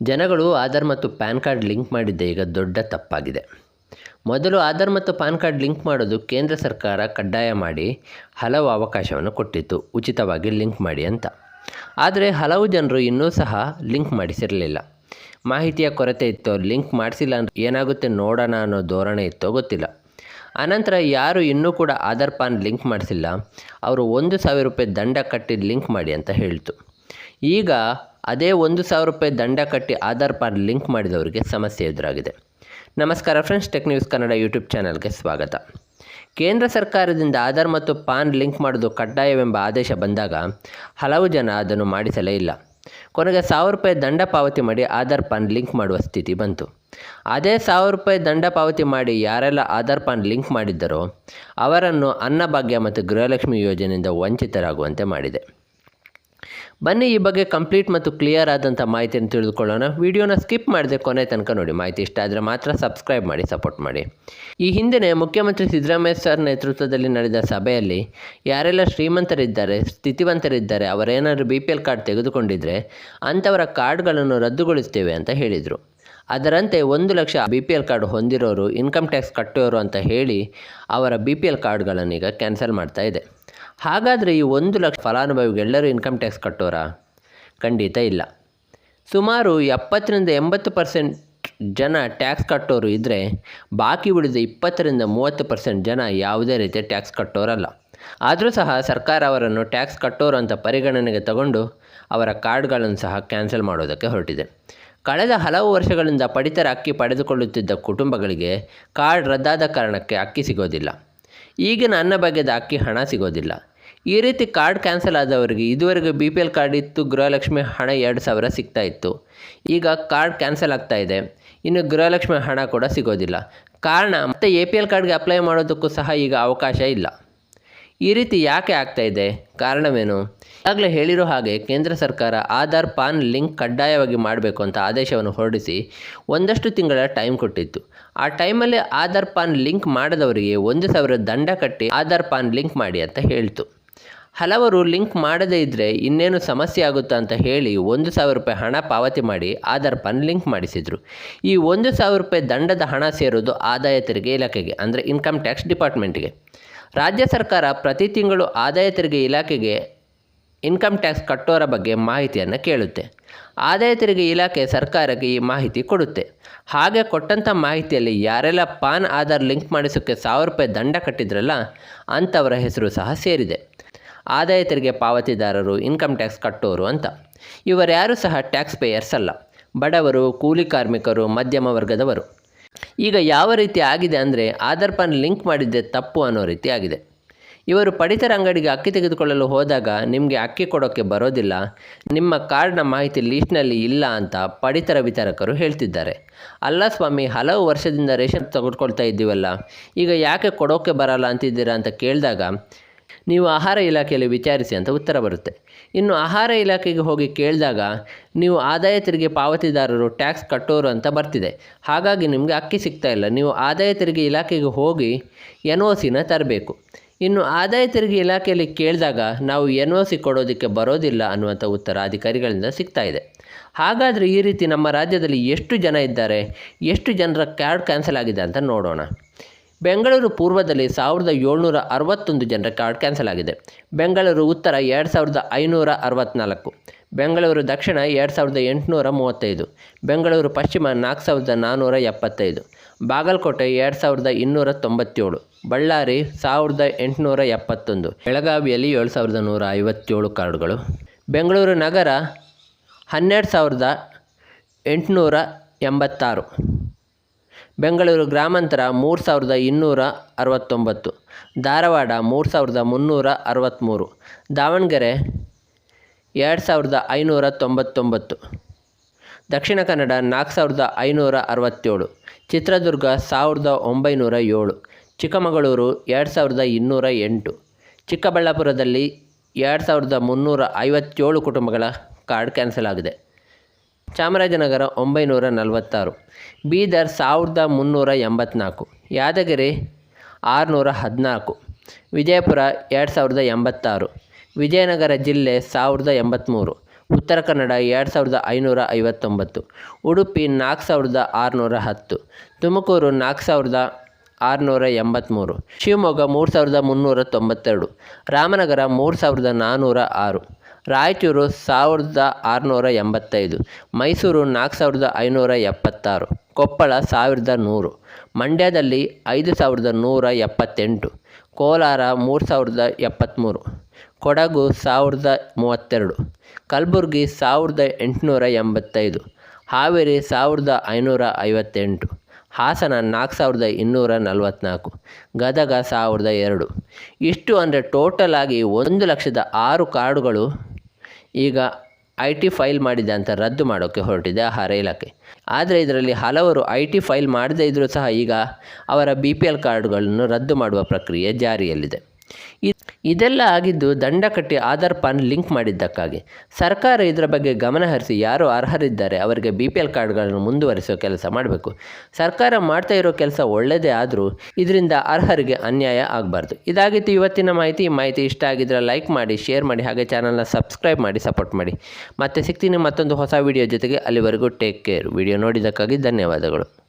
ಜನಗಳು ಆಧಾರ್ ಮತ್ತು PAN card link ಮಾಡಿದ್ದೆ ಈಗ ದೊಡ್ಡ ತಪ್ಪಾಗಿದೆ. ಮೊದಲು ಆಧಾರ್ ಮತ್ತು ಪಾನ್ ಕಾರ್ಡ್ ಲಿಂಕ್ ಮಾಡೋದು ಕೇಂದ್ರ ಸರ್ಕಾರ ಕಡ್ಡಾಯ ಮಾಡಿ ಹಲವು ಅವಕಾಶವನ್ನು ಕೊಟ್ಟಿತ್ತು. ಉಚಿತವಾಗಿ ಲಿಂಕ್ ಮಾಡಿ ಅಂತ. ಆದರೆ ಹಲವು ಜನರು ಇನ್ನೂ ಸಹ ಲಿಂಕ್ ಮಾಡಿಸಿರಲಿಲ್ಲ. ಮಾಹಿತಿಯ ಕೊರತೆ ಇತ್ತೋ ಲಿಂಕ್ ಮಾಡಿಸಿಲ್ಲ ಅಂದ್ರೆ ಏನಾಗುತ್ತೆ ನೋಡೋಣ ಅನ್ನೋ ಧೋರಣೆ ಇತ್ತೋ ಗೊತ್ತಿಲ್ಲ. ಅನಂತರ ಯಾರು ಇನ್ನೂ ಕೂಡ ಆಧಾರ್ ಪಾನ್ ಲಿಂಕ್ ಮಾಡಿಸಿಲ್ಲ, ಅವರು ಒಂದು ಸಾವಿರ ರೂಪಾಯಿ ದಂಡ ಕಟ್ಟಿ ಲಿಂಕ್ ಮಾಡಿ ಅಂತ ಹೇಳ್ತು. ಈಗ ಅದೇ ಒಂದು ಸಾವಿರ ರೂಪಾಯಿ ದಂಡ ಕಟ್ಟಿ ಆಧಾರ್ ಪಾನ್ ಲಿಂಕ್ ಮಾಡಿದವರಿಗೆ ಸಮಸ್ಯೆ ಎದುರಾಗಿದೆ. ನಮಸ್ಕಾರ friends, tech news Kannada YouTube ಚಾನಲ್ಗೆ ಸ್ವಾಗತ. ಕೇಂದ್ರ ಸರ್ಕಾರದಿಂದ ಆಧಾರ್ ಮತ್ತು ಪಾನ್ ಲಿಂಕ್ ಮಾಡೋದು ಕಡ್ಡಾಯವೆಂಬ ಆದೇಶ ಬಂದಾಗ ಹಲವು ಜನ ಅದನ್ನು ಮಾಡಿಸಲೇ ಇಲ್ಲ. ಕೊನೆಗೆ ಸಾವಿರ ರೂಪಾಯಿ ದಂಡ ಪಾವತಿ ಮಾಡಿ ಆಧಾರ್ ಪಾನ್ ಲಿಂಕ್ ಮಾಡುವ ಸ್ಥಿತಿ ಬಂತು. ಅದೇ ಸಾವಿರ ರೂಪಾಯಿ ದಂಡ ಪಾವತಿ ಮಾಡಿ ಯಾರೆಲ್ಲ ಆಧಾರ್ ಪಾನ್ ಲಿಂಕ್ ಮಾಡಿದ್ದರೋ ಅವರನ್ನು ಅನ್ನಭಾಗ್ಯ ಮತ್ತು ಗೃಹಲಕ್ಷ್ಮಿ ಯೋಜನೆಯಿಂದ ವಂಚಿತರಾಗುವಂತೆ ಮಾಡಿದೆ. ಬನ್ನಿ ಈ ಬಗ್ಗೆ ಕಂಪ್ಲೀಟ್ ಮತ್ತು ಕ್ಲಿಯರ್ ಆದಂಥ ಮಾಹಿತಿಯನ್ನು ತಿಳಿದುಕೊಳ್ಳೋಣ. ವಿಡಿಯೋನ ಸ್ಕಿಪ್ ಮಾಡದೆ ಕೊನೆ ತನಕ ನೋಡಿ. ಮಾಹಿತಿ ಇಷ್ಟ ಆದರೆ ಮಾತ್ರ ಸಬ್ಸ್ಕ್ರೈಬ್ ಮಾಡಿ, ಸಪೋರ್ಟ್ ಮಾಡಿ. ಈ ಹಿಂದೆ ಮುಖ್ಯಮಂತ್ರಿ ಸಿದ್ದರಾಮಯ್ಯ ಸರ್ ನೇತೃತ್ವದಲ್ಲಿ ನಡೆದ ಸಭೆಯಲ್ಲಿ ಯಾರೆಲ್ಲ ಶ್ರೀಮಂತರಿದ್ದಾರೆ, ಸ್ಥಿತಿವಂತರಿದ್ದಾರೆ, ಅವರೇನಾದರೂ ಬಿ ಪಿ ಎಲ್ ಕಾರ್ಡ್ ತೆಗೆದುಕೊಂಡಿದ್ದರೆ ಅಂಥವರ ಕಾರ್ಡ್ಗಳನ್ನು ರದ್ದುಗೊಳಿಸ್ತೇವೆ ಅಂತ ಹೇಳಿದರು. ಅದರಂತೆ ಒಂದು lakh B P L card ಹೊಂದಿರೋರು income tax ಕಟ್ಟೋರು ಅಂತ ಹೇಳಿ ಅವರ ಬಿ ಪಿ ಎಲ್ ಈಗ ಕ್ಯಾನ್ಸಲ್ ಮಾಡ್ತಾ ಇದೆ. ಹಾಗಾದರೆ ಈ ಒಂದು ಲಕ್ಷ ಫಲಾನುಭವಿಗಳೆಲ್ಲರೂ ಇನ್ಕಮ್ ಟ್ಯಾಕ್ಸ್ ಕಟ್ಟೋರಾ? ಖಂಡಿತ ಇಲ್ಲ. ಸುಮಾರು ಎಪ್ಪತ್ತರಿಂದ ಎಂಬತ್ತು ಪರ್ಸೆಂಟ್ ಜನ ಟ್ಯಾಕ್ಸ್ ಕಟ್ಟೋರು ಇದ್ದರೆ ಬಾಕಿ ಉಳಿದ ಇಪ್ಪತ್ತರಿಂದ ಮೂವತ್ತು ಪರ್ಸೆಂಟ್ ಜನ ಯಾವುದೇ ರೀತಿಯ ಟ್ಯಾಕ್ಸ್ ಕಟ್ಟೋರಲ್ಲ. ಆದರೂ ಸಹ ಸರ್ಕಾರ ಅವರನ್ನು ಟ್ಯಾಕ್ಸ್ ಕಟ್ಟೋರು ಅಂತ ಪರಿಗಣನೆಗೆ ತಗೊಂಡು ಅವರ ಕಾರ್ಡ್ಗಳನ್ನು ಸಹ ಕ್ಯಾನ್ಸಲ್ ಮಾಡೋದಕ್ಕೆ ಹೊರಟಿದೆ. ಕಳೆದ ಹಲವು ವರ್ಷಗಳಿಂದ ಪಡಿತರ ಅಕ್ಕಿ ಪಡೆದುಕೊಳ್ಳುತ್ತಿದ್ದ ಕುಟುಂಬಗಳಿಗೆ ಕಾರ್ಡ್ ರದ್ದಾದ ಕಾರಣಕ್ಕೆ ಅಕ್ಕಿ ಸಿಗೋದಿಲ್ಲ. ಈಗಿನ ಬಗ್ಗೆ ಅಕ್ಕಿ ಹಣ ಸಿಗೋದಿಲ್ಲ. ಈ ರೀತಿ ಕಾರ್ಡ್ ಕ್ಯಾನ್ಸಲ್ ಆದವರಿಗೆ ಇದುವರೆಗೆ ಬಿ ಪಿ ಎಲ್ ಕಾರ್ಡ್ ಇತ್ತು, ಗೃಹಲಕ್ಷ್ಮಿ ಹಣ ಎರಡು ಸಾವಿರ ಸಿಗ್ತಾ ಇತ್ತು. ಈಗ ಕಾರ್ಡ್ ಕ್ಯಾನ್ಸಲ್ ಆಗ್ತಾ ಇದೆ. ಇನ್ನು ಗೃಹಲಕ್ಷ್ಮಿ ಹಣ ಕೂಡ ಸಿಗೋದಿಲ್ಲ. ಕಾರಣ, ಮತ್ತೆ ಎ ಪಿ ಎಲ್ ಕಾರ್ಡ್ಗೆ ಅಪ್ಲೈ ಮಾಡೋದಕ್ಕೂ ಸಹ ಈಗ ಅವಕಾಶ ಇಲ್ಲ. ಈ ರೀತಿ ಯಾಕೆ ಆಗ್ತಾ ಇದೆ? ಕಾರಣವೇನು? ಈಗಾಗಲೇ ಹೇಳಿರೋ ಹಾಗೆ ಕೇಂದ್ರ ಸರ್ಕಾರ ಆಧಾರ್, ಪಾನ್ ಲಿಂಕ್ ಕಡ್ಡಾಯವಾಗಿ ಮಾಡಬೇಕು ಅಂತ ಆದೇಶವನ್ನು ಹೊರಡಿಸಿ ಒಂದಷ್ಟು ತಿಂಗಳ ಟೈಮ್ ಕೊಟ್ಟಿತ್ತು. ಆ ಟೈಮಲ್ಲಿ ಆಧಾರ್, ಪಾನ್ ಲಿಂಕ್ ಮಾಡದವರಿಗೆ ಒಂದು ಸಾವಿರ ದಂಡ ಕಟ್ಟಿ ಆಧಾರ್, ಪಾನ್ ಲಿಂಕ್ ಮಾಡಿ ಅಂತ ಹೇಳ್ತು. ಹಲವರು ಲಿಂಕ್ ಮಾಡದೇ ಇದ್ದರೆ ಇನ್ನೇನು ಸಮಸ್ಯೆ ಆಗುತ್ತಾ ಅಂತ ಹೇಳಿ ಒಂದು ಸಾವಿರ ರೂಪಾಯಿ ಹಣ ಪಾವತಿ ಮಾಡಿ ಆಧಾರ್, ಪಾನ್ ಲಿಂಕ್ ಮಾಡಿಸಿದರು. ಈ ಒಂದು ಸಾವಿರ ರೂಪಾಯಿ ದಂಡದ ಹಣ ಸೇರೋದು ಆದಾಯ ತೆರಿಗೆ ಇಲಾಖೆಗೆ, ಅಂದರೆ ಇನ್ಕಮ್ ಟ್ಯಾಕ್ಸ್ ಡಿಪಾರ್ಟ್ಮೆಂಟ್ಗೆ. ರಾಜ್ಯ ಸರ್ಕಾರ ಪ್ರತಿ ತಿಂಗಳು ಆದಾಯ ತೆರಿಗೆ ಇಲಾಖೆಗೆ ಇನ್ಕಮ್ ಟ್ಯಾಕ್ಸ್ ಕಟ್ಟೋರ ಬಗ್ಗೆ ಮಾಹಿತಿಯನ್ನು ಕೇಳುತ್ತೆ. ಆದಾಯ ತೆರಿಗೆ ಇಲಾಖೆ ಸರ್ಕಾರಕ್ಕೆ ಈ ಮಾಹಿತಿ ಕೊಡುತ್ತೆ. ಹಾಗೆ ಕೊಟ್ಟಂಥ ಮಾಹಿತಿಯಲ್ಲಿ ಯಾರೆಲ್ಲ ಪಾನ್, ಆಧಾರ್ ಲಿಂಕ್ ಮಾಡಿಸೋಕ್ಕೆ ಸಾವಿರ ರೂಪಾಯಿ ದಂಡ ಕಟ್ಟಿದ್ರಲ್ಲ, ಅಂಥವರ ಹೆಸರು ಸಹ ಸೇರಿದೆ. ಆದಾಯ ತೆರಿಗೆ ಪಾವತಿದಾರರು ಇನ್ಕಮ್ ಟ್ಯಾಕ್ಸ್ ಕಟ್ಟೋರು ಅಂತ. ಇವರ್ಯಾರೂ ಸಹ ಟ್ಯಾಕ್ಸ್ ಪೇಯರ್ಸ್ ಅಲ್ಲ. ಬಡವರು, ಕೂಲಿ ಕಾರ್ಮಿಕರು, ಮಧ್ಯಮ ವರ್ಗದವರು. ಈಗ ಯಾವ ರೀತಿ ಆಗಿದೆ ಅಂದರೆ ಆಧಾರ್ ಪಾನ್ ಲಿಂಕ್ ಮಾಡಿದ್ದೆ ತಪ್ಪು ಅನ್ನೋ ರೀತಿ ಆಗಿದೆ. ಇವರು ಪಡಿತರ ಅಂಗಡಿಗೆ ಅಕ್ಕಿ ತೆಗೆದುಕೊಳ್ಳಲು ಹೋದಾಗ ನಿಮಗೆ ಅಕ್ಕಿ ಕೊಡೋಕ್ಕೆ ಬರೋದಿಲ್ಲ, ನಿಮ್ಮ ಕಾರ್ಡ್ನ ಮಾಹಿತಿ ಲೀಸ್ಟ್ನಲ್ಲಿ ಇಲ್ಲ ಅಂತ ಪಡಿತರ ವಿತರಕರು ಹೇಳ್ತಿದ್ದಾರೆ. ಅಲ್ಲ ಸ್ವಾಮಿ, ಹಲವು ವರ್ಷದಿಂದ ರೇಷನ್ ತೆಗೆದುಕೊಳ್ತಾ ಇದ್ದೀವಲ್ಲ, ಈಗ ಯಾಕೆ ಕೊಡೋಕ್ಕೆ ಬರಲ್ಲ ಅಂತಿದ್ದೀರಾ ಅಂತ ಕೇಳಿದಾಗ ನೀವು ಆಹಾರ ಇಲಾಖೆಯಲ್ಲಿ ವಿಚಾರಿಸಿ ಅಂತ ಉತ್ತರ ಬರುತ್ತೆ. ಇನ್ನು ಆಹಾರ ಇಲಾಖೆಗೆ ಹೋಗಿ ಕೇಳಿದಾಗ ನೀವು ಆದಾಯ ತೆರಿಗೆ ಪಾವತಿದಾರರು ಟ್ಯಾಕ್ಸ್ ಕಟ್ಟೋರು ಅಂತ ಬರ್ತಿದೆ. ಹಾಗಾಗಿ ನಿಮಗೆ ಅಕ್ಕಿ ಸಿಗ್ತಾ ಇಲ್ಲ. ನೀವು ಆದಾಯ ತೆರಿಗೆ ಇಲಾಖೆಗೆ ಹೋಗಿ ಎನ್ ಒ ಸಿನ ತರಬೇಕು. ಇನ್ನು ಆದಾಯ ತೆರಿಗೆ ಇಲಾಖೆಯಲ್ಲಿ ಕೇಳಿದಾಗ ನಾವು ಎನ್ ಒ ಸಿ ಕೊಡೋದಕ್ಕೆ ಬರೋದಿಲ್ಲ ಅನ್ನುವಂಥ ಉತ್ತರ ಅಧಿಕಾರಿಗಳಿಂದ ಸಿಗ್ತಾ ಇದೆ. ಹಾಗಾದರೆ ಈ ರೀತಿ ನಮ್ಮ ರಾಜ್ಯದಲ್ಲಿ ಎಷ್ಟು ಜನ ಇದ್ದಾರೆ? ಎಷ್ಟು ಜನರ ಕಾರ್ಡ್ ಕ್ಯಾನ್ಸಲ್ ಆಗಿದೆ ಅಂತ ನೋಡೋಣ. ಬೆಂಗಳೂರು ಪೂರ್ವದಲ್ಲಿ ಸಾವಿರದ ಏಳ್ನೂರ ಅರವತ್ತೊಂದು ಜನರ ಕಾರ್ಡ್ ಕ್ಯಾನ್ಸಲ್ ಆಗಿದೆ. ಬೆಂಗಳೂರು ಉತ್ತರ ಎರಡು ಸಾವಿರದ ಐನೂರ ಅರವತ್ತ್ನಾಲ್ಕು ಬೆಂಗಳೂರು ದಕ್ಷಿಣ ಎರಡು ಸಾವಿರದ ಎಂಟುನೂರ ಮೂವತ್ತೈದು. ಬೆಂಗಳೂರು ಪಶ್ಚಿಮ ನಾಲ್ಕು ಸಾವಿರದ ನಾನ್ನೂರ ಎಪ್ಪತ್ತೈದು. ಬಾಗಲಕೋಟೆ ಎರಡು ಸಾವಿರದ ಇನ್ನೂರ ತೊಂಬತ್ತೇಳು. ಬಳ್ಳಾರಿ ಸಾವಿರದ ಎಂಟುನೂರ ಎಪ್ಪತ್ತೊಂದು. ಬೆಳಗಾವಿಯಲ್ಲಿ ಏಳು ಸಾವಿರದ ನೂರ ಐವತ್ತೇಳು ಕಾರ್ಡ್ಗಳು. ಬೆಂಗಳೂರು ನಗರ ಹನ್ನೆರಡು ಸಾವಿರದ ಎಂಟುನೂರ ಎಂಬತ್ತಾರು. ಬೆಂಗಳೂರು ಗ್ರಾಮಾಂತರ ಮೂರು ಸಾವಿರದ ಇನ್ನೂರ ಅರವತ್ತೊಂಬತ್ತು, ಧಾರವಾಡ ಮೂರು ಸಾವಿರದ ಮುನ್ನೂರ ಅರವತ್ತ್ಮೂರು, ದಾವಣಗೆರೆ ಎರಡು ಸಾವಿರದ ಐನೂರ ತೊಂಬತ್ತೊಂಬತ್ತು, ದಕ್ಷಿಣ ಕನ್ನಡ ನಾಲ್ಕು ಸಾವಿರದ ಐನೂರ ಅರವತ್ತೇಳು, ಚಿತ್ರದುರ್ಗ ಸಾವಿರದ ಒಂಬೈನೂರ ಏಳು, ಚಿಕ್ಕಮಗಳೂರು ಎರಡು ಸಾವಿರದ ಇನ್ನೂರ ಎಂಟು, ಚಿಕ್ಕಬಳ್ಳಾಪುರದಲ್ಲಿ ಎರಡು ಸಾವಿರದ ಮುನ್ನೂರ ಐವತ್ತೇಳು ಕುಟುಂಬಗಳ ಕಾರ್ಡ್ ಕ್ಯಾನ್ಸಲ್ ಆಗಿದೆ. ಚಾಮರಾಜನಗರ ಒಂಬೈನೂರ ನಲವತ್ತಾರು, ಬೀದರ್ ಸಾವಿರದ ಮುನ್ನೂರ ಎಂಬತ್ನಾಲ್ಕು, ಯಾದಗಿರಿ ಆರುನೂರ ಹದಿನಾಲ್ಕು, ವಿಜಯಪುರ ಎರಡು ಸಾವಿರದ ಎಂಬತ್ತಾರು, ವಿಜಯನಗರ ಜಿಲ್ಲೆ ಸಾವಿರದ ಎಂಬತ್ತ್ಮೂರು ಉತ್ತರ ಕನ್ನಡ ಎರಡು ಸಾವಿರದ ಐನೂರ ಐವತ್ತೊಂಬತ್ತು, ಉಡುಪಿ ನಾಲ್ಕು ಸಾವಿರದ ಆರುನೂರ ಹತ್ತು, ತುಮಕೂರು ನಾಲ್ಕು ಸಾವಿರದ ಆರುನೂರ ಎಂಬತ್ತ್ಮೂರು ಶಿವಮೊಗ್ಗ ಮೂರು ಸಾವಿರದ ಮುನ್ನೂರ ತೊಂಬತ್ತೆರಡು, ರಾಮನಗರ ಮೂರು ಸಾವಿರದ ನಾನ್ನೂರ ಆರು ರಾಯಚೂರು ಸಾವಿರದ ಆರುನೂರ ಎಂಬತ್ತೈದು, ಮೈಸೂರು ನಾಲ್ಕು ಸಾವಿರದ ಐನೂರ ಎಪ್ಪತ್ತಾರು, ಕೊಪ್ಪಳ ಸಾವಿರದ ನೂರು, ಮಂಡ್ಯದಲ್ಲಿ ಐದು ಸಾವಿರದ ನೂರ ಎಪ್ಪತ್ತೆಂಟು, ಕೋಲಾರ ಮೂರು ಸಾವಿರದ ಎಪ್ಪತ್ತ್ಮೂರು, ಕೊಡಗು ಸಾವಿರದ ಮೂವತ್ತೆರಡು, ಕಲಬುರ್ಗಿ ಸಾವಿರದ ಎಂಟುನೂರ ಎಂಬತ್ತೈದು, ಹಾವೇರಿ ಸಾವಿರದ ಐನೂರ ಐವತ್ತೆಂಟು, ಹಾಸನ ನಾಲ್ಕು ಸಾವಿರದ ಇನ್ನೂರ ನಲವತ್ತ್ನಾಲ್ಕು, ಗದಗ ಸಾವಿರದ ಎರಡು. ಇಷ್ಟು ಅಂದರೆ ಟೋಟಲ್ ಆಗಿ ಒಂದು ಲಕ್ಷದ ಆರು ಕಾರ್ಡುಗಳು ಈಗ ಐ ಟಿ ಫೈಲ್ ಮಾಡಿದೆ ಅಂತ ರದ್ದು ಮಾಡೋಕ್ಕೆ ಹೊರಟಿದೆ ಆಹಾರ ಇಲಾಖೆ. ಆದರೆ ಇದರಲ್ಲಿ ಹಲವರು ಐ ಟಿ ಫೈಲ್ ಮಾಡದೇ ಇದ್ದರೂ ಸಹ ಈಗ ಅವರ ಬಿ ಪಿ ಎಲ್ ಕಾರ್ಡ್ಗಳನ್ನು ರದ್ದು ಮಾಡುವ ಪ್ರಕ್ರಿಯೆ ಜಾರಿಯಲ್ಲಿದೆ. ಇದೆಲ್ಲ ಆಗಿದ್ದು ದಂಡ ಕಟ್ಟಿ ಆಧಾರ್ ಪಾನ್ ಲಿಂಕ್ ಮಾಡಿದ್ದಕ್ಕಾಗಿ. ಸರ್ಕಾರ ಇದರ ಬಗ್ಗೆ ಗಮನ ಹರಿಸಿ ಯಾರು ಅರ್ಹರಿದ್ದಾರೆ ಅವರಿಗೆ ಬಿ ಪಿ ಎಲ್ ಕಾರ್ಡ್ಗಳನ್ನು ಮುಂದುವರಿಸೋ ಕೆಲಸ ಮಾಡಬೇಕು. ಸರ್ಕಾರ ಮಾಡ್ತಾ ಇರೋ ಕೆಲಸ ಒಳ್ಳೆಯದೇ ಆದರೂ ಇದರಿಂದ ಅರ್ಹರಿಗೆ ಅನ್ಯಾಯ ಆಗಬಾರ್ದು. ಇದಾಗಿತ್ತು ಇವತ್ತಿನ ಮಾಹಿತಿ. ಈ ಮಾಹಿತಿ ಇಷ್ಟ ಆಗಿದ್ದರೆ ಲೈಕ್ ಮಾಡಿ, ಶೇರ್ ಮಾಡಿ, ಹಾಗೆ ಚಾನಲ್ನ ಸಬ್ಸ್ಕ್ರೈಬ್ ಮಾಡಿ, ಸಪೋರ್ಟ್ ಮಾಡಿ. ಮತ್ತೆ ಸಿಗ್ತೀನಿ ಮತ್ತೊಂದು ಹೊಸ ವಿಡಿಯೋ ಜೊತೆಗೆ. ಅಲ್ಲಿವರೆಗೂ ಟೇಕ್ ಕೇರ್. ವಿಡಿಯೋ ನೋಡಿದ್ದಕ್ಕಾಗಿ ಧನ್ಯವಾದಗಳು.